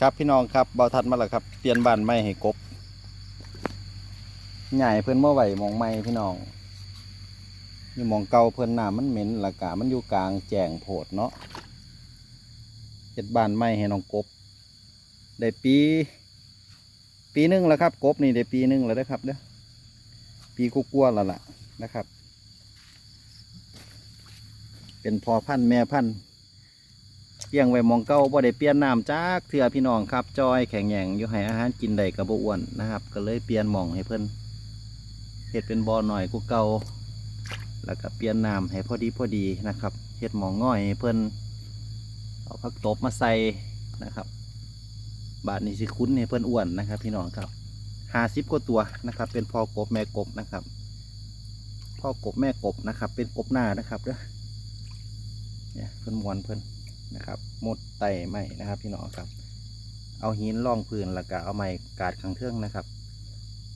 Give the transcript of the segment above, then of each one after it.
ครับพี่น้องครับเบาทัดมาแล้วครับเปลี่ยนบ้านใหม่ให้กบใหญ่เพิ่อนเมื่อไหวมองใหม่พี่น้องนี่มองเก่าเพิ่อนหน้ำมันเหม็นและกะมันอยู่กลางแจงโพดเนาะเฮ็ดบ้านใหม่ให้น้องกบ ได้ปี ปีหนึงแล้วครับ กบนี่ได้ปีหนึงแล้วนะครับเด้อปีกูกลัวแล้วล่ะนะครับ เป็นพอพันธุ์แม่พันธุ์ เลี้ยงไว้มองเก่าบ่ได้เปลี่ยนน้ำจากเถื่อพี่น้องครับ จอยแข็งแหงอยู่ให้อาหารกินได้กับบ่อ้วนนะครับ ก็เลยเปลี่ยนมองให้เพิ่นเฮ็ดเป็นบ่อหน่อยกูเก่าแล้วก็เปลี่ยนน้ำให้พอดีพอดีนะครับเฮ็ดมองง่อยให้เพิ่นเอาผักตบมาใส่นะครับ บาทนี้สิคุ้นให้เพิ่นอ้วนนะครับ พี่น้องครับห้าสิบกว่าตัวนะครับ เป็นพ่อกบแม่กบนะครับพ่อกบแม่กบนะครับ เป็นกบหน้านะครับเด้อเนี่ยเพิ่นมวนเพิ่น นะครับหมดไตไม้นะครับ พี่น้องครับ เอาหินล่องพื้นแล้วก็เอาไม้กาดขังเทื่องนะครับ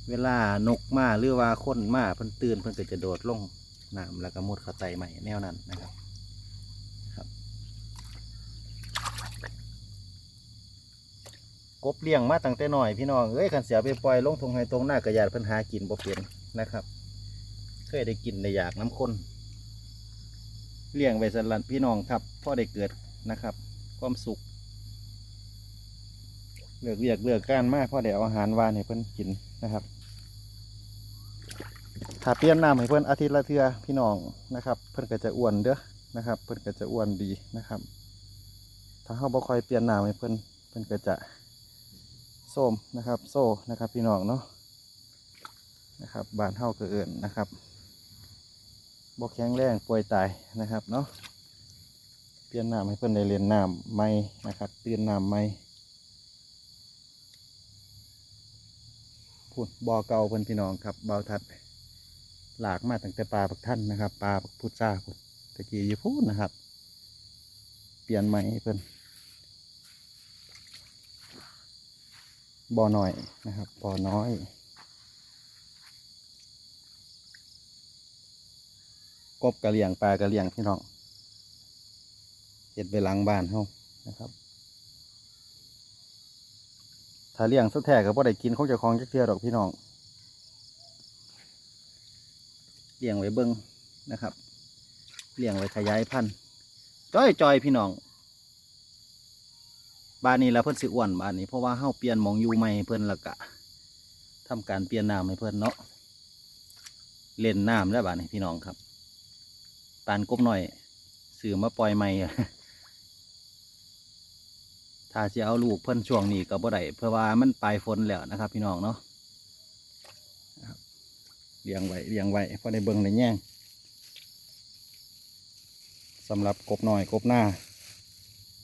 เวลานกมาหรือว่าคนมาเพิ่นตื่นเพิ่นก็จะโดดลงน้ำแล้วก็มุดเข้าไตใหม่แนวนั้นนะครับครับ กบเลี้ยงมาตั้งแต่น้อยพี่น้องเอ้ยขันเสียไปปล่อยลงทงไห้ตรงหน้ากระยาดเพิ่นหากินบ่เป็นนะครับ เคยได้กินได้อยากน้ำข้นเลี้ยงไว้สลันพี่น้องครับพ่อได้เกิด นะครับ ความสุขเลือกเรียกเลือกก้านมากพ่อได้เอาอาหารวานให้เพิ่อนกินนะครับถ้าเปลี่ยนน้ำให้เพิ่อนอาทิตย์ละเทื่อพี่น้องนะครับ เพิ่อนก็จะอ้วนเด้อนะครับ เพิ่อนก็จะอ้วนดีนะครับ ถ้าเขาบ่คอยเปลี่ยนน้ำให้เพิ่อนเพิ่อนก็จะโส้มนะครับโซ่นะครับพี่น้องเนาะนะครับบานเฮาเอิ่นนะครับบกแข็งแรงป่วยตายนะครับเนาะ เปลี่ยนน้ำให้เพิ่อนได้เรียนน้ำใหม่นะครับเตือนน้ำใหม่พูดบ่อเก่าเพิ่อนพี่น้องครับเบาทัดหลากมาตั้งแต่ปลาปักท่านนะครับปลาปักพุทราพุ่นตะกี้อยู่พูดนะครับ เปลี่ยนใหม่ให้เพิ่อนบ่อหน่อยนะครับบ่อน้อยกบกระเลียงปลากระเลียงพี่น้อง เห็ดไปหลังบ้านเฮานะครับถ้าเลี้ยงสักแท้ก็บ่ได้กินคงจะคลองจักเทื่อดอกพี่น้องเลี้ยงไว้เบิ้งนะครับเลี้ยงไว้ขยายพันธุ์จ้อยจอยพี่น้องบ้านนี้แล้วเพิ่นสิอ้วนบ้านนี้เพราะว่าเฮาเปลี่ยนมองอยู่ใหม่เพิ่นละกะทำการเปลี่ยนน้ำให้เพิ่นเนาะเล่นน้ำแล้วบ้านนี้พี่น้องครับปานกบหน่อยสื่อมาปล่อยใหม่ ถ้าจะเอาลูกเพิ่นช่วงนี้ก็บ่ได้เพราะว่ามันปลายฝนแล้วนะครับ พี่น้องเนาะเลี้ยงไว้เลี้ยงไว้เพอได้เบิ่งได้แย่งสำหรับกบหน่อยกบหน้า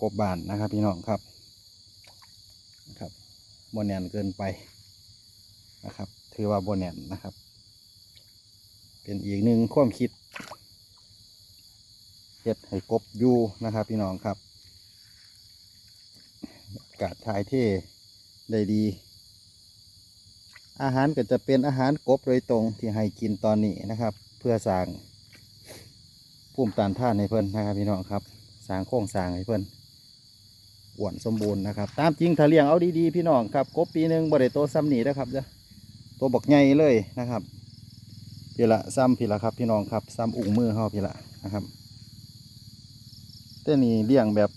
กบบานนะครับ พี่น้องครับนะครับบนแนนเกินไปนะครับ ถือว่าบนแนนนะครับ เป็นอีกหนึ่งความคิดเฮ็ดให้กบอยู่นะครับ พี่น้องครับ กาศถ่ายเทได้ดี อาหารก็จะเป็นอาหารกบโดยตรงที่ให้กินตอนนี้นะครับ เพื่อสร้างภูมิต้านทานให้เพิ่นนะครับพี่น้องครับสร้างโครงสร้างให้เพิ่นอ้วนสมบูรณ์นะครับ ตามจริงถ้าเลี้ยงเอาดีๆพี่น้องครับกบปีหนึ่งบ่ได้โตซ้ำหนีนะครับเด้อตัวบักใหญ่เลยนะครับพี่ละซ้ำพี่ละครับพี่น้องครับซ้ำอุ้งมือเฮาพี่ละนะครับแต่นี่เลี้ยงแบบ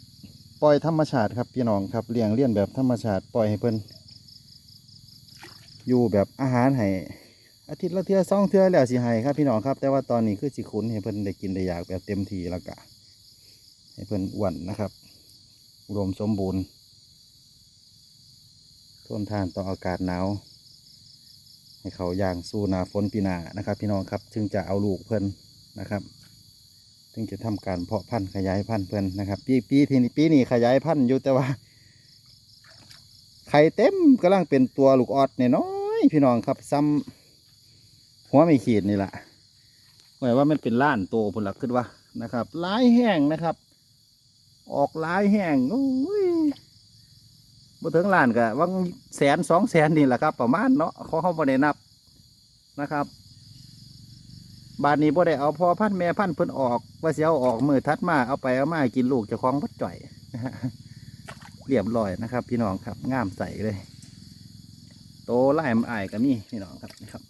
ปล่อยธรรมชาติครับพี่น้องครับเลี้ยงเลี้ยนแบบธรรมชาติปล่อยให้เพิ่นอยู่แบบอาหารให้อาทิตย์ละเทื่อสองเทื่อแล้วสิให้ครับพี่น้องครับ แต่ว่าตอนนี้คือสิขุนให้เพิ่นได้กินได้อยากแบบเต็มทีแล้วก็ให้เพิ่นอ้วนนะครับอุดมสมบูรณ์ทนทานต่ออากาศหนาวให้เขาอย่างสู้หนาฝนปีหนานะครับ พี่น้องครับ ถึงจะเอาลูกเพิ่นนะครับ ถึงจะทำการเพาะพันธุ์ขยายพันธุ์เพิ่อนนะครับ ปีปีที่นี่ปีนี้ขยายพันธุ์อยู่แต่ว่าไข่เต็มกำลังเป็นตัวลูกออดน้อยพี่น้องครับ ซ้ำหัวไม่ขีดนี่แหละหมายว่ามันเป็นล้านโตผลลักขึ้นว่านะครับลายแห้งนะครับ ออกลายแห้งโอ้ยบ่ถึงล้านกะวังแสนสองแสนนี่แหละครับ ประมาณเนาะเขาเขาบ่ได้นับนะครับ บานนี้บ่ได้เอาพ่อพันแม่พันเพิ่นออก ว่าเสิเอาออกมือทัดมาเอาไปเอามากินลูกจะคล้องพัดจ่อยนะฮะเรียบร้อยนะครับ พี่น้องครับงามใสเลย โตไล่มอายก็มีพี่น้องครับนะครับ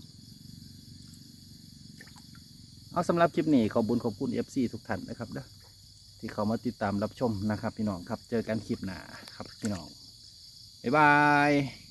เอาสำหรับคลิปนี้ขอบุญขอบคุณ FC ทุกท่านนะครับเด้อที่เขามาติดตามรับชมนะครับ พี่น้องครับ เจอกันคลิปหน้าครับพี่น้องบ๊ายบาย